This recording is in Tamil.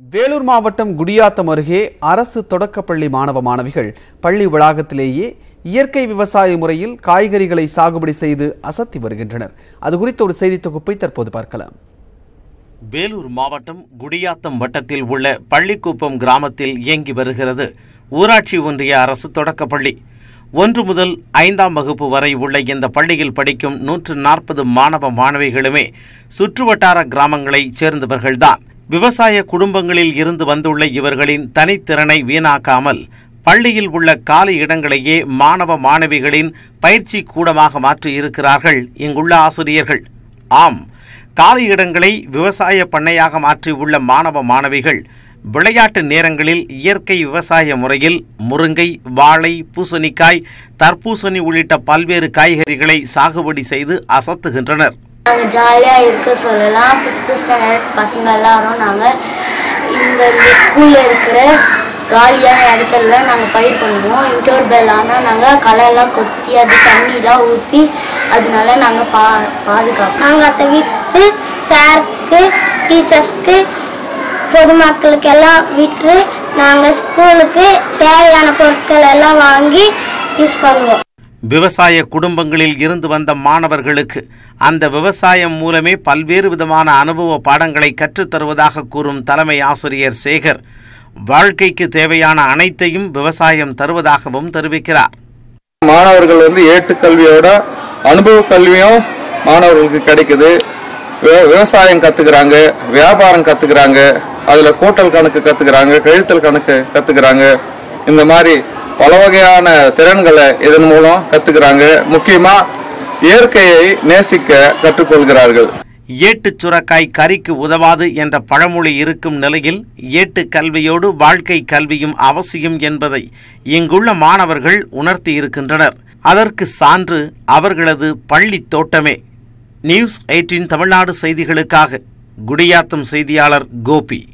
வேலூர் மாவட்டம் குடியாத்தம் அருகே அரசு தொடக்கப்பள்ளி மாணவ மாணவிகள் பள்ளி வளாகத்திலேயே இயற்கை விவசாய முறையில் காய்கறிகளை சாகுபடி செய்து அசத்தி வருகின்றனர். அது குறித்த ஒரு செய்தி தொகுப்பை தற்போது பார்க்கலாம். வேலூர் மாவட்டம் குடியாத்தம் வட்டத்தில் உள்ள பள்ளிக்குப்பம் கிராமத்தில் இயங்கி வருகிறது ஊராட்சி ஒன்றிய அரசு தொடக்கப்பள்ளி. ஒன்று முதல் ஐந்தாம் வகுப்பு வரை உள்ள இந்த பள்ளியில் படிக்கும் நூற்று நாற்பது மாணவ மாணவிகளுமே சுற்றுவட்டார கிராமங்களைச் சேர்ந்தவர்கள்தான். விவசாய குடும்பங்களில் இருந்து வந்துள்ள இவர்களின் தனித்திறனை வீணாக்காமல் பள்ளியில் உள்ள காலி இடங்களையே மாணவ மாணவிகளின் பயிற்சி கூடமாக மாற்றி இருக்கிறார்கள் இங்குள்ள ஆசிரியர்கள். ஆம் காலி இடங்களை விவசாய பண்ணையாக மாற்றியுள்ள மாணவ மாணவிகள் விளையாட்டு நேரங்களில் இயற்கை விவசாய முறையில் முருங்கை வாழை பூசணிக்காய் தர்பூசணி உள்ளிட்ட பல்வேறு காய்கறிகளை சாகுபடி செய்து அசத்துகின்றனர். நாங்கள் ஜாலியாக இருக்க சொல்லலாம். ஃபிஃப்த்து ஸ்டாண்டர்ட் பசங்க எல்லாரும் நாங்கள் இங்கே இந்த ஸ்கூலில் இருக்கிற காலியான இடத்துல நாங்கள் பயிர் பண்ணுவோம். இன்டோர் பெல் ஆனால் நாங்கள் களையெல்லாம் கொத்தி அது தண்ணிலாம் ஊற்றி அதனால நாங்கள் பா பாதுகாப்போம். நாங்கள் அதை விற்று சாருக்கு டீச்சர்ஸ்க்கு பொதுமக்களுக்கு எல்லாம் விற்று நாங்கள் ஸ்கூலுக்கு தேவையான பொருட்கள் எல்லாம் வாங்கி யூஸ் பண்ணுவோம். விவசாய குடும்பங்களில் இருந்து வந்த மாணவர்களுக்கு அந்த விவசாயம் மூலமே பல்வேறு விதமான அனுபவ பாடங்களை கற்றுத் தருவதாக கூறும் தலைமை ஆசிரியர் சேகர் வாழ்க்கைக்கு தேவையான அனைத்தையும் விவசாயம் தருவதாகவும் தெரிவிக்கிறார். மாணவர்கள் வந்து ஏட்டுக்கல்வியோட அனுபவ கல்வியும் மாணவர்களுக்கு கிடைக்குது. விவசாயம் கத்துக்கிறாங்க வியாபாரம் கத்துக்கிறாங்க அதுல கூட்டல் கணக்கு கத்துக்கிறாங்க கழித்தல் கணக்கு கத்துக்கிறாங்க. இந்த மாதிரி பல வகையான திறன்களை இதன் மூலம் கத்துக்கிறாங்க. முக்கியமா இயற்கையை நேசிக்க கற்றுக்கொள்கிறார்கள். ஏட்டுச் சுரக்காய் கறிக்கு உதவாது என்ற பழமொழி இருக்கும் நிலையில் ஏட்டு கல்வியோடு வாழ்க்கை கல்வியும் அவசியம் என்பதை இங்குள்ள மாணவர்கள் உணர்த்தி இருக்கின்றனர். அதற்கு சான்று அவர்களது பள்ளி தோட்டமே. நியூஸ் எயிட்டீன் தமிழ்நாடு செய்திகளுக்காக குடியாத்தம் செய்தியாளர் கோபி.